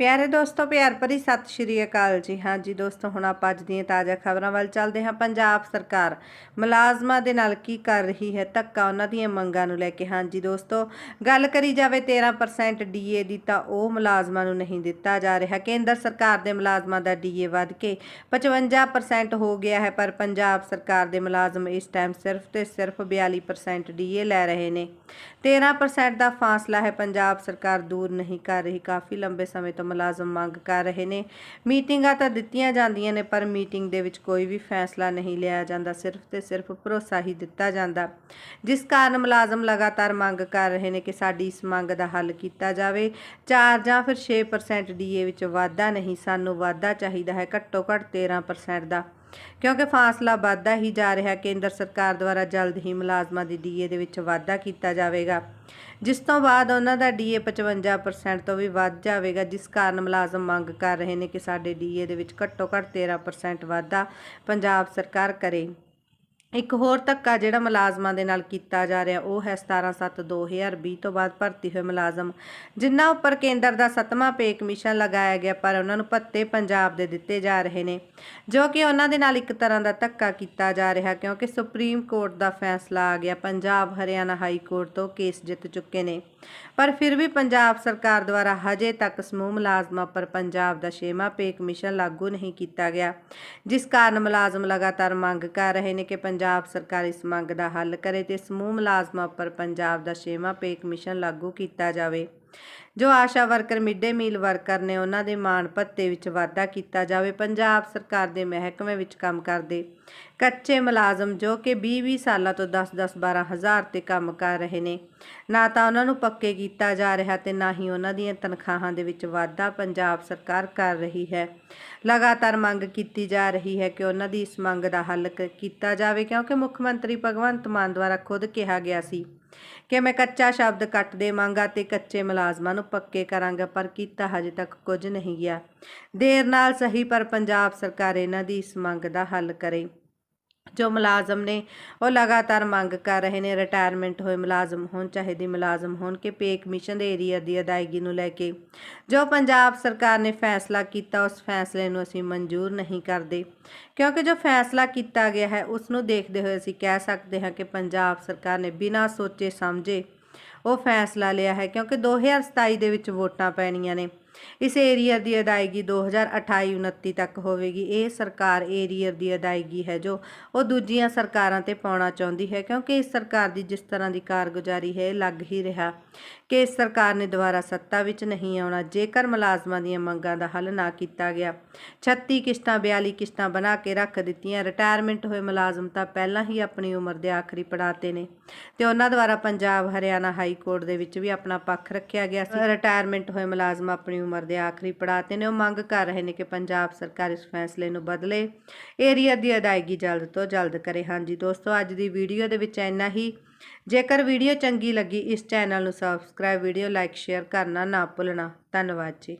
ਪਿਆਰੇ ਦੋਸਤੋ, ਪਿਆਰ ਭਰੀ ਸਤਿ ਸ਼੍ਰੀ ਅਕਾਲ ਜੀ। ਹਾਂ ਜੀ ਦੋਸਤੋ, ਹੁਣ ਆਪਾਂ ਅੱਜ ਦੀਆਂ ਤਾਜ਼ਾ ਖਬਰਾਂ ਵੱਲ ਚੱਲਦੇ ਹਾਂ। ਪੰਜਾਬ ਸਰਕਾਰ ਮੁਲਾਜ਼ਮਾਂ ਦੇ ਨਾਲ ਕੀ ਕਰ ਰਹੀ ਹੈ? ਧੱਕਾ ਉਹਨਾਂ ਦੀਆਂ ਮੰਗਾਂ ਨੂੰ ਲੈ ਕੇ। ਹਾਂ ਜੀ ਦੋਸਤੋ, ਗੱਲ ਕਰੀ ਜਾਵੇ 13% ਡੀਏ ਦੀ ਤਾਂ ਉਹ ਮੁਲਾਜ਼ਮਾਂ ਨੂੰ ਨਹੀਂ ਦਿੱਤਾ ਜਾ ਰਿਹਾ। ਕੇਂਦਰ ਸਰਕਾਰ ਦੇ ਮੁਲਾਜ਼ਮਾਂ ਦਾ ਡੀਏ ਵੱਧ ਕੇ 55% ਹੋ ਗਿਆ ਹੈ, ਪਰ ਪੰਜਾਬ ਸਰਕਾਰ ਦੇ ਮੁਲਾਜ਼ਮ ਇਸ ਟਾਈਮ ਸਿਰਫ ਤੇ ਸਿਰਫ 42% ਡੀਏ ਲੈ ਰਹੇ ਨੇ। 13% ਦਾ ਫਾਸਲਾ ਹੈ, ਪੰਜਾਬ ਸਰਕਾਰ ਦੂਰ ਨਹੀਂ ਕਰ ਰਹੀ। ਕਾਫੀ ਲੰਬੇ ਸਮੇਂ ਤੋਂ ਮੁਲਾਜ਼ਮ ਮੰਗ ਕਰ ਰਹੇ ਨੇ। ਮੀਟਿੰਗਾਂ ਤਾਂ ਦਿੱਤੀਆਂ ਜਾਂਦੀਆਂ ਨੇ, ਪਰ ਮੀਟਿੰਗ ਦੇ ਵਿੱਚ ਕੋਈ ਵੀ ਫੈਸਲਾ ਨਹੀਂ ਲਿਆ ਜਾਂਦਾ। ਸਿਰਫ ਤੇ ਸਿਰਫ ਭਰੋਸਾ ਹੀ ਦਿੱਤਾ ਜਾਂਦਾ। ਜਿਸ ਕਾਰਨ ਮੁਲਾਜ਼ਮ ਲਗਾਤਾਰ ਮੰਗ ਕਰ ਰਹੇ ਨੇ ਕਿ ਸਾਡੀ ਇਸ ਮੰਗ ਦਾ ਹੱਲ ਕੀਤਾ ਜਾਵੇ। 4 ਜਾਂ ਫਿਰ 6% ਡੀਏ ਵਿੱਚ ਵਾਧਾ ਨਹੀਂ, ਸਾਨੂੰ ਵਾਧਾ ਚਾਹੀਦਾ ਹੈ, ਘੱਟੋ ਘੱਟ 13% ਦਾ। ਕਿਉਂਕਿ ਫਾਸਲਾ ਵੱਧਦਾ ਹੀ ਜਾ ਰਿਹਾ, ਕੇਂਦਰ ਸਰਕਾਰ ਦੁਆਰਾ ਜਲਦ ਹੀ ਮੁਲਾਜ਼ਮਾਂ ਦੀ ਡੀਏ ਦੇ ਵਿੱਚ ਵਾਧਾ ਕੀਤਾ ਜਾਵੇਗਾ। ਜਿਸ ਤੋਂ ਬਾਅਦ ਉਹਨਾਂ ਦਾ ਡੀਏ 55% ਤੋਂ ਵੀ ਵੱਧ ਜਾਵੇਗਾ, ਜਿਸ ਕਾਰਨ ਮੁਲਾਜ਼ਮ ਮੰਗ ਕਰ ਰਹੇ ਨੇ ਕਿ ਸਾਡੇ ਡੀਏ ਦੇ ਵਿੱਚ ਘੱਟੋ ਘੱਟ 13% ਵਾਧਾ ਪੰਜਾਬ ਸਰਕਾਰ ਕਰੇ। ਇੱਕ ਹੋਰ ਧੱਕਾ ਜਿਹੜਾ ਮੁਲਾਜ਼ਮਾਂ ਦੇ ਨਾਲ ਕੀਤਾ ਜਾ ਰਿਹਾ, ਉਹ ਹੈ 17/7/2020 ਤੋਂ ਬਾਅਦ ਭਰਤੀ ਹੋਏ ਮੁਲਾਜ਼ਮ, ਜਿਨ੍ਹਾਂ ਉੱਪਰ ਕੇਂਦਰ ਦਾ ਸੱਤਵਾਂ ਪੇ ਕਮਿਸ਼ਨ ਲਗਾਇਆ ਗਿਆ, ਪਰ ਉਹਨਾਂ ਨੂੰ ਭੱਤੇ ਪੰਜਾਬ ਦੇ ਦਿੱਤੇ ਜਾ ਰਹੇ ਨੇ, ਜੋ ਕਿ ਉਹਨਾਂ ਦੇ ਨਾਲ ਇੱਕ ਤਰ੍ਹਾਂ ਦਾ ਧੱਕਾ ਕੀਤਾ ਜਾ ਰਿਹਾ, ਕਿਉਂਕਿ ਸੁਪਰੀਮ ਕੋਰਟ ਦਾ ਫੈਸਲਾ ਆ ਗਿਆ, ਪੰਜਾਬ ਹਰਿਆਣਾ ਹਾਈ ਕੋਰਟ ਤੋਂ ਕੇਸ ਜਿੱਤ ਚੁੱਕੇ ਨੇ, ਪਰ ਫਿਰ ਵੀ ਪੰਜਾਬ ਸਰਕਾਰ ਦੁਆਰਾ ਹਜੇ ਤੱਕ ਸਮੂਹ ਮੁਲਾਜ਼ਮਾਂ ਪਰ ਪੰਜਾਬ ਦਾ ਛੇਵਾਂ ਪੇ ਕਮਿਸ਼ਨ ਲਾਗੂ ਨਹੀਂ ਕੀਤਾ ਗਿਆ, ਜਿਸ ਕਾਰਨ ਮੁਲਾਜ਼ਮ ਲਗਾਤਾਰ ਮੰਗ ਕਰ ਰਹੇ ਨੇ ਕਿ ਪੰਜਾਬ ਸਰਕਾਰ ਇਸ ਮੰਗ ਦਾ ਹੱਲ ਕਰੇ ਤੇ ਸਮੂਹ ਮੁਲਾਜ਼ਮਾਂ ਉੱਪਰ ਪੰਜਾਬ ਦਾ ਛੇਵਾਂ ਪੇ ਕਮਿਸ਼ਨ ਲਾਗੂ ਕੀਤਾ ਜਾਵੇ। ਜੋ ASHA worker midday meal worker ਨੇ ਉਹਨਾਂ ਦੇ ਮਾਣ ਭੱਤੇ ਵਿੱਚ ਵਾਧਾ ਕੀਤਾ ਜਾਵੇ, ਪੰਜਾਬ ਸਰਕਾਰ ਦੇ ਮਹਿਕਮੇ ਵਿੱਚ ਕੰਮ ਕਰਦੇ ਕੱਚੇ ਮੁਲਾਜ਼ਮ ਜੋ ਕਿ 20-20 ਸਾਲਾਂ ਤੋਂ 10-10 12 ਹਜ਼ਾਰ ਤੇ ਕੰਮ ਕਰ ਰਹੇ ਨੇ, ਨਾ ਤਾਂ ਉਹਨਾਂ ਨੂੰ ਪੱਕੇ ਕੀਤਾ ਜਾ ਰਿਹਾ ਤੇ ਨਾ ਹੀ ਉਹਨਾਂ ਦੀਆਂ ਤਨਖਾਹਾਂ ਦੇ ਵਿੱਚ ਵਾਧਾ ਪੰਜਾਬ ਸਰਕਾਰ ਕਰ ਰਹੀ ਹੈ। ਲਗਾਤਾਰ ਮੰਗ ਕੀਤੀ ਜਾ ਰਹੀ ਹੈ ਕਿ ਉਹਨਾਂ ਦੀ ਇਸ ਮੰਗ ਦਾ ਹੱਲ ਕੀਤਾ ਜਾਵੇ ਕਿਉਂਕਿ ਮੁੱਖ ਮੰਤਰੀ ਭਗਵੰਤ ਮਾਨ ਦੁਆਰਾ ਖੁਦ ਕਿਹਾ ਗਿਆ ਸੀ ਕਿ ਮੈਂ ਕੱਚਾ ਸ਼ਬਦ ਕੱਟ ਦੇਵਾਂਗਾ ਤੇ ਕੱਚੇ ਮੁਲਾਜ਼ਮਾਂ ਨੂੰ ਪੱਕੇ ਕਰਾਂਗਾ, ਪਰ ਕੀਤਾ ਹਜੇ ਤੱਕ ਕੁਝ ਨਹੀਂ ਗਿਆ। ਦੇਰ ਨਾਲ ਸਹੀ, ਪਰ ਪੰਜਾਬ ਸਰਕਾਰ ਇਹਨਾਂ ਦੀ ਇਸ ਮੰਗ ਦਾ ਹੱਲ ਕਰੇ। ਜੋ ਮੁਲਾਜ਼ਮ ਨੇ, ਉਹ ਲਗਾਤਾਰ ਮੰਗ ਕਰ ਰਹੇ ਨੇ ਰਿਟਾਇਰਮੈਂਟ ਹੋਏ ਮੁਲਾਜ਼ਮ ਹੋਣ, ਚਾਹੇ ਦੀ ਮੁਲਾਜ਼ਮ ਹੋਣ ਕਿ ਪੇ ਕਮਿਸ਼ਨ ਦੇ ਏਰੀਆ ਦੀ ਅਦਾਇਗੀ ਨੂੰ ਲੈ ਕੇ। ਜੋ ਪੰਜਾਬ ਸਰਕਾਰ ਨੇ ਫੈਸਲਾ ਕੀਤਾ, ਉਸ ਫੈਸਲੇ ਨੂੰ ਅਸੀਂ ਮਨਜ਼ੂਰ ਨਹੀਂ ਕਰਦੇ। ਕਿਉਂਕਿ ਜੋ ਫੈਸਲਾ ਕੀਤਾ ਗਿਆ ਹੈ, ਉਸ ਨੂੰ ਦੇਖਦੇ ਹੋਏ ਅਸੀਂ ਕਹਿ ਸਕਦੇ ਹਾਂ ਕਿ ਪੰਜਾਬ ਸਰਕਾਰ ਨੇ ਬਿਨਾਂ ਸੋਚੇ ਸਮਝੇ ਉਹ ਫੈਸਲਾ ਲਿਆ ਹੈ, ਕਿਉਂਕਿ 2027 ਦੇ ਵਿੱਚ ਵੋਟਾਂ ਪੈਣੀਆਂ ਨੇ। ਇਸ ਏਰੀਆ ਦੀ ਅਦਾਇਗੀ 2028-29 ਤੱਕ ਹੋਵੇਗੀ। ਇਹ ਸਰਕਾਰ ਏਰੀਆ ਦੀ ਅਦਾਇਗੀ ਹੈ ਜੋ ਉਹ ਦੂਜੀਆਂ ਸਰਕਾਰਾਂ ਤੇ ਪਾਉਣਾ ਚਾਹੁੰਦੀ ਹੈ, ਕਿਉਂਕਿ ਇਸ ਸਰਕਾਰ ਦੀ ਜਿਸ ਤਰ੍ਹਾਂ ਦੀ ਕਾਰਗੁਜ਼ਾਰੀ ਹੈ, ਇਹ ਲੱਗ ਹੀ ਰਿਹਾ ਕਿ ਇਸ ਸਰਕਾਰ ਨੇ ਦੁਬਾਰਾ ਸੱਤਾ ਵਿੱਚ ਨਹੀਂ ਆਉਣਾ, ਜੇਕਰ ਮੁਲਾਜ਼ਮਾਂ ਦੀਆਂ ਮੰਗਾਂ ਦਾ ਹੱਲ ਨਾ ਕੀਤਾ ਗਿਆ। 36 ਕਿਸ਼ਤਾਂ 42 ਕਿਸ਼ਤਾਂ ਬਣਾ ਕੇ ਰੱਖ ਦਿੱਤੀਆਂ। ਰਿਟਾਇਰਮੈਂਟ ਹੋਏ ਮੁਲਾਜ਼ਮ ਤਾਂ ਪਹਿਲਾਂ ਹੀ ਆਪਣੀ ਉਮਰ ਦੇ ਆਖਰੀ ਪੜਾਅ 'ਤੇ ਨੇ ਤੇ ਉਹਨਾਂ ਦੁਆਰਾ ਪੰਜਾਬ, ਹਰਿਆਣਾ ਹਾਈ ਕੋਰਟ ਦੇ ਵਿੱਚ ਵੀ ਆਪਣਾ ਪੱਖ ਰੱਖਿਆ ਗਿਆ ਸੀ। ਰਿਟਾਇਰਮੈਂਟ ਹੋਏ ਮੁਲਾਜ਼ਮ ਆਪਣੀ ਉਮਰ ਦੇ ਆਖਰੀ ਪੜਾਅ ਤੇ ਨੇ, ਉਹ ਮੰਗ ਕਰ ਰਹੇ ਨੇ ਕਿ ਪੰਜਾਬ ਸਰਕਾਰ ਇਸ ਫੈਸਲੇ ਨੂੰ ਬਦਲੇ। ਏਰੀਆ ਦੀ ਅਦਾਇਗੀ ਜਲਦ ਤੋਂ ਜਲਦ ਕਰੇ। ਹਾਂਜੀ ਦੋਸਤੋ, ਅੱਜ ਦੀ ਵੀਡੀਓ ਦੇ ਵਿੱਚ ਇੰਨਾ ਹੀ। ਜੇਕਰ ਵੀਡੀਓ ਚੰਗੀ ਲੱਗੀ, ਇਸ ਚੈਨਲ ਨੂੰ ਸਬਸਕ੍ਰਾਈਬ ਵੀਡੀਓ ਲਾਈਕ ਸ਼ੇਅਰ ਕਰਨਾ ਨਾ ਭੁੱਲਣਾ। ਧੰਨਵਾਦ ਜੀ।